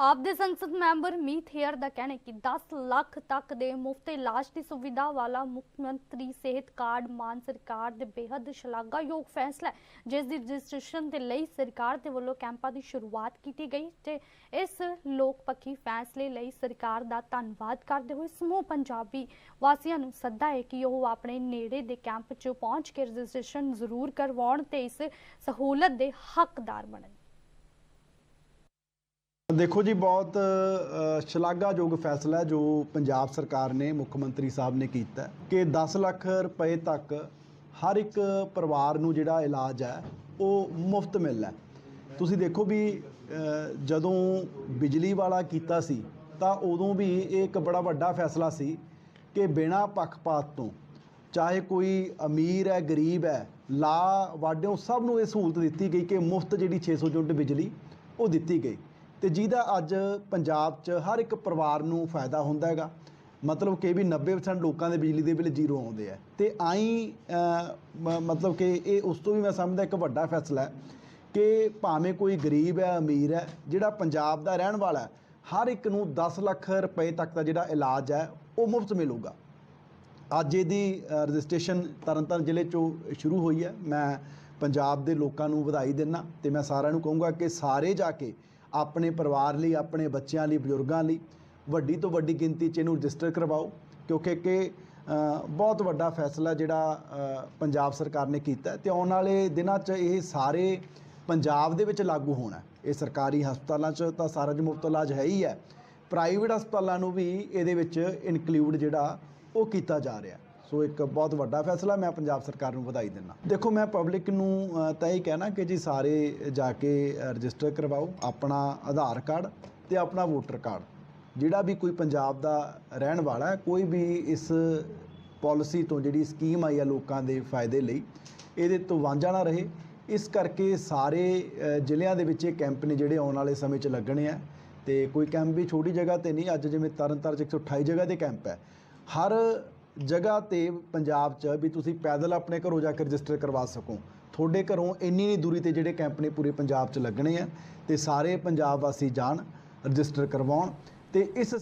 ਆਪ ਦੇ ਸੰਸਦ ਮੈਂਬਰ ਮੀਤ ਹੇਅਰ ਦਾ ਕਹਿਣਾ ਹੈ ਕਿ 10 ਲੱਖ ਤੱਕ ਦੇ ਮੁਫਤ ਇਲਾਜ ਦੀ ਸੁਵਿਧਾ ਵਾਲਾ ਮੁੱਖ ਮੰਤਰੀ ਸਿਹਤ ਕਾਰਡ ਮਾਨ ਸਰਕਾਰ ਦੇ ਬੇहद ਸ਼ਲਾਘਾਯੋਗ ਫੈਸਲਾ ਹੈ, ਜਿਸ ਦੀ ਰਜਿਸਟ੍ਰੇਸ਼ਨ ਦੇ ਲਈ ਸਰਕਾਰ ਦੇ ਵੱਲੋਂ ਕੈਂਪਾਂ ਦੀ ਸ਼ੁਰੂਆਤ ਕੀਤੀ ਗਈ ਤੇ ਇਸ ਲੋਕ ਪੱਖੀ ਫੈਸਲੇ ਲਈ ਸਰਕਾਰ ਦਾ ਧੰਨਵਾਦ ਕਰਦੇ ਹੋਏ ਸਮੂਹ ਪੰਜਾਬੀ ਵਾਸੀਆਂ ਨੂੰ ਸੱਦਾ ਹੈ ਕਿ ਉਹ ਆਪਣੇ ਨੇੜੇ ਦੇ ਕੈਂਪ 'ਚ ਪਹੁੰਚ ਕੇ ਰਜਿਸਟ੍ਰੇਸ਼ਨ ਜ਼ਰੂਰ ਕਰਵਾਉਣ ਤੇ ਇਸ ਸਹੂਲਤ ਦੇ ਹੱਕਦਾਰ ਬਣਨ। ਦੇਖੋ ਜੀ, ਬਹੁਤ ਸ਼ਲਾਘਾਯੋਗ ਫੈਸਲਾ ਜੋ ਪੰਜਾਬ ਸਰਕਾਰ ਨੇ, ਮੁੱਖ ਮੰਤਰੀ ਸਾਹਿਬ ਨੇ ਕੀਤਾ ਕਿ 10 ਲੱਖ ਰੁਪਏ ਤੱਕ ਹਰ ਇੱਕ ਪਰਿਵਾਰ ਨੂੰ ਜਿਹੜਾ ਇਲਾਜ ਹੈ, ਉਹ ਮੁਫਤ ਮਿਲਣਾ ਤੁਸੀਂ ਦੇਖੋ ਵੀ ਜਦੋਂ ਬਿਜਲੀ ਵਾਲਾ ਕੀਤਾ ਸੀ, ਤਾਂ ਉਦੋਂ ਵੀ ਇਹ ਇੱਕ ਬੜਾ ਵੱਡਾ ਫੈਸਲਾ ਸੀ ਕਿ ਬਿਨਾਂ ਪੱਖਪਾਤ ਤੋਂ, ਚਾਹੇ ਕੋਈ ਅਮੀਰ ਹੈ, ਗਰੀਬ ਹੈ ਲਾ ਵਾਡਿਓ ਸਭ ਨੂੰ ਇਹ ਸਹੂਲਤ ਦਿੱਤੀ ਗਈ ਕਿ ਮੁਫਤ ਜਿਹੜੀ 600 ਯੂਨਿਟ ਬਿਜਲੀ, ਉਹ ਦਿੱਤੀ ਗਈ। ਤੇ ਜਿਹਦਾ ਅੱਜ ਪੰਜਾਬ 'ਚ ਹਰ ਇੱਕ ਪਰਿਵਾਰ ਨੂੰ ਫਾਇਦਾ ਹੁੰਦਾ ਹੈਗਾ। ਮਤਲਬ ਕਿ ਵੀ 90% ਲੋਕਾਂ ਦੇ ਬਿਜਲੀ ਦੇ ਬਿੱਲ ਜ਼ੀਰੋ ਆਉਂਦੇ ਆ। ਤੇ ਆਈ ਮ- ਮਤਲਬ ਕਿ ਇਹ ਉਸ ਤੋਂ ਵੀ ਮੈਂ ਸਮਝਦਾ ਇੱਕ ਵੱਡਾ ਫੈਸਲਾ ਹੈ ਕਿ ਭਾਵੇਂ ਕੋਈ ਗਰੀਬ ਹੈ ਅਮੀਰ ਹੈ ਜਿਹੜਾ ਪੰਜਾਬ ਦਾ ਰਹਿਣ ਵਾਲਾ ਹਰ ਇੱਕ ਨੂੰ 10 ਲੱਖ ਰੁਪਏ ਤੱਕ ਦਾ ਜਿਹੜਾ ਇਲਾਜ ਹੈ ਉਹ ਮੁਫਤ ਮਿਲੂਗਾ। ਅੱਜ ਇਹਦੀ ਅ, ਰਜਿਸਟ੍ਰੇਸ਼ਨ ਤਰਨਤਾਰਨ ਜ਼ਿਲ੍ਹੇ ਚੋਂ ਸ਼ੁਰੂ ਹੋਈ ਹੈ। ਮੈਂ ਪੰਜਾਬ ਦੇ ਲੋਕਾਂ ਨੂੰ ਵਧਾਈ ਦਿੰਦਾ ਤੇ ਮੈਂ ਸਾਰਿਆਂ ਨੂੰ ਕਹੂੰਗਾ ਕਿ ਸਾਰੇ ਜਾ ਕੇ ਆਪਣੇ ਪਰਿਵਾਰ ਲਈ, ਆਪਣੇ ਬੱਚਿਆਂ ਲਈ, ਬਜ਼ੁਰਗਾਂ ਲਈ। ਵੱਡੀ ਤੋਂ ਵੱਡੀ ਗਿਣਤੀ 'ਚ ਇਹਨੂੰ ਰਜਿਸਟਰ ਕਰਵਾਓ, ਕਿਉਂਕਿ ਕਿ ਬਹੁਤ ਵੱਡਾ ਫੈਸਲਾ ਜਿਹੜਾ ਪੰਜਾਬ ਸਰਕਾਰ ਨੇ ਕੀਤਾ ਹੈ। ਤੇ ਆਉਣ ਵਾਲੇ ਦਿਨਾਂ 'ਚ ਇਹ ਸਾਰੇ ਪੰਜਾਬ ਦੇ ਵਿੱਚ ਲਾਗੂ ਹੋਣਾ ਇਹ ਸਰਕਾਰੀ ਹਸਪਤਾਲਾਂ 'ਚ ਤਾਂ ਸਾਰਾ ਜ ਮੁਫਤ ਇਲਾਜ ਹੈ ਹੀ ਹੈ। ਪ੍ਰਾਈਵੇਟ ਹਸਪਤਾਲਾਂ ਨੂੰ ਵੀ ਇਹਦੇ ਵਿੱਚ ਇਨਕਲੂਡ ਜਿਹੜਾ, ਉਹ ਕੀਤਾ ਜਾ ਰਿਹਾ ਸੋ ਇੱਕ ਬਹੁਤ ਵੱਡਾ ਫੈਸਲਾ ਮੈਂ ਪੰਜਾਬ ਸਰਕਾਰ ਨੂੰ ਵਧਾਈ ਦਿੰਦਾ। ਦੇਖੋ, ਮੈਂ ਪਬਲਿਕ ਨੂੰ ਤਾਂ ਇਹ ਕਹਿਣਾ ਕਿ ਜੀ ਸਾਰੇ ਜਾ ਕੇ ਰਜਿਸਟਰ ਕਰਵਾਓ ਆਪਣਾ ਆਧਾਰ ਕਾਰਡ ਤੇ ਆਪਣਾ ਵੋਟਰ ਕਾਰਡ। ਜਿਹੜਾ ਵੀ ਕੋਈ ਪੰਜਾਬ ਦਾ ਰਹਿਣ ਵਾਲਾ ਹੈ, ਕੋਈ ਵੀ ਇਸ ਪਾਲਿਸੀ ਤੋਂ ਜਿਹੜੀ ਸਕੀਮ ਆਈ ਹੈ ਲੋਕਾਂ ਦੇ ਫਾਇਦੇ ਲਈ, ਇਹਦੇ ਤੋਂ ਵਾਂਝਾ ਨਾ ਰਹੇ। ਇਸ ਕਰਕੇ ਸਾਰੇ ਜ਼ਿਲ੍ਹਿਆਂ ਦੇ ਵਿੱਚ ਇਹ ਕੈਂਪ ਨੇ ਜਿਹੜੇ ਆਉਣ ਵਾਲੇ ਸਮੇਂ 'ਚ ਲੱਗਣੇ ਆ। ਤੇ ਕੋਈ ਕੈਂਪ ਵੀ ਛੋਟੀ ਜਗ੍ਹਾ ਤੇ ਨਹੀਂ, ਅੱਜ ਜਿਵੇਂ ਤਰਨਤਾਰਨ 'ਚ 128 ਜਗ੍ਹਾ ਤੇ ਕੈਂਪ ਹੈ। ਹਰ ਜਗ੍ਹਾ ਤੇ ਪੰਜਾਬ 'ਚ ਵੀ ਤੁਸੀਂ ਪੈਦਲ ਆਪਣੇ ਘਰੋਂ ਜਾ ਕੇ ਰਜਿਸਟਰ ਕਰਵਾ ਸਕੋ। ਤੁਹਾਡੇ ਘਰੋਂ ਇੰਨੀ ਨਹੀਂ ਦੂਰੀ ਤੇ ਜਿਹੜੇ ਕੈਂਪ ਨੇ ਪੂਰੇ ਪੰਜਾਬ 'ਚ ਲੱਗਣੇ ਆ ਤੇ ਸਾਰੇ ਪੰਜਾਬ ਵਾਸੀ ਜਾਣ, ਰਜਿਸਟਰ ਕਰਵਾਉਣ ਤੇ ਇਸ